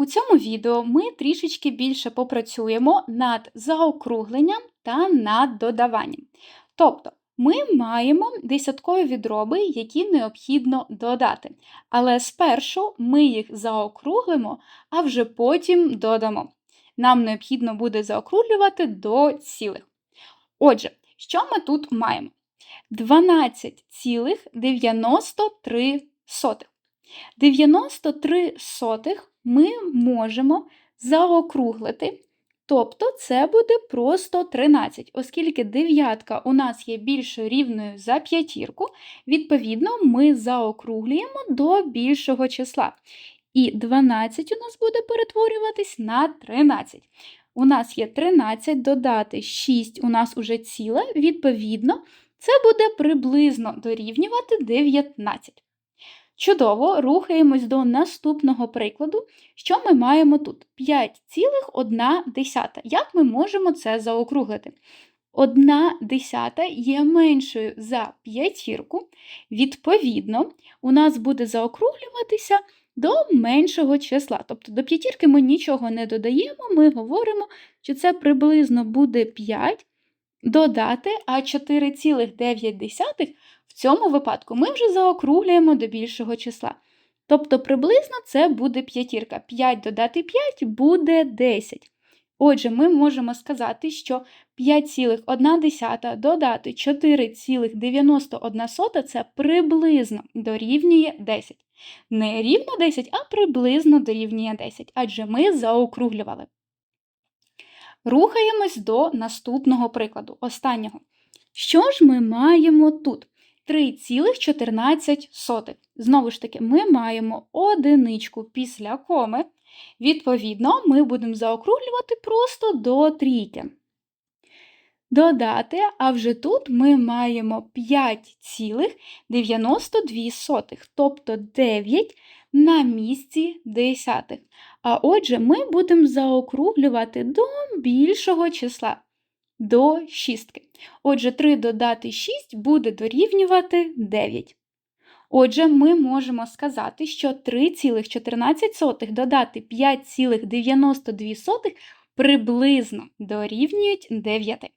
У цьому відео ми трішечки більше попрацюємо над заокругленням та над додаванням. Тобто, ми маємо десяткові відроби, які необхідно додати. Але спершу ми їх заокруглимо, а вже потім додамо. Нам необхідно буде заокруглювати до цілих. Отже, що ми тут маємо? 12,93. 93 сотих ми можемо заокруглити, тобто це буде просто 13, оскільки дев'ятка у нас є більш рівною за п'ятірку, відповідно, ми заокруглюємо до більшого числа. І 12 у нас буде перетворюватись на 13. У нас є 13 додати 6, у нас уже ціле, відповідно, це буде приблизно дорівнювати 19. Чудово, рухаємось до наступного прикладу. Що ми маємо тут? 5,1. Як ми можемо це заокруглити? 1 десята є меншою за п'ятірку. Відповідно, у нас буде заокруглюватися до меншого числа. Тобто до п'ятірки ми нічого не додаємо, ми говоримо, що це приблизно буде 5 додати, а 4,9 в цьому випадку ми вже заокруглюємо до більшого числа. Тобто приблизно це буде п'ятірка. 5 додати 5 буде 10. Отже, ми можемо сказати, що 5,1 додати 4,91 це приблизно дорівнює 10. Не рівно 10, а приблизно дорівнює 10, адже ми заокруглювали. Рухаємось до наступного прикладу, останнього. Що ж ми маємо тут? 3,14. Знову ж таки, ми маємо одиничку після коми. Відповідно, ми будемо заокруглювати просто до трійки. Додати, а вже тут ми маємо 5,92, тобто 9 на місці десятих. А отже, ми будемо заокруглювати до більшого числа, до шістки. Отже, 3 додати 6 буде дорівнювати 9. Отже, ми можемо сказати, що 3,14 додати 5,92 приблизно дорівнюють 9.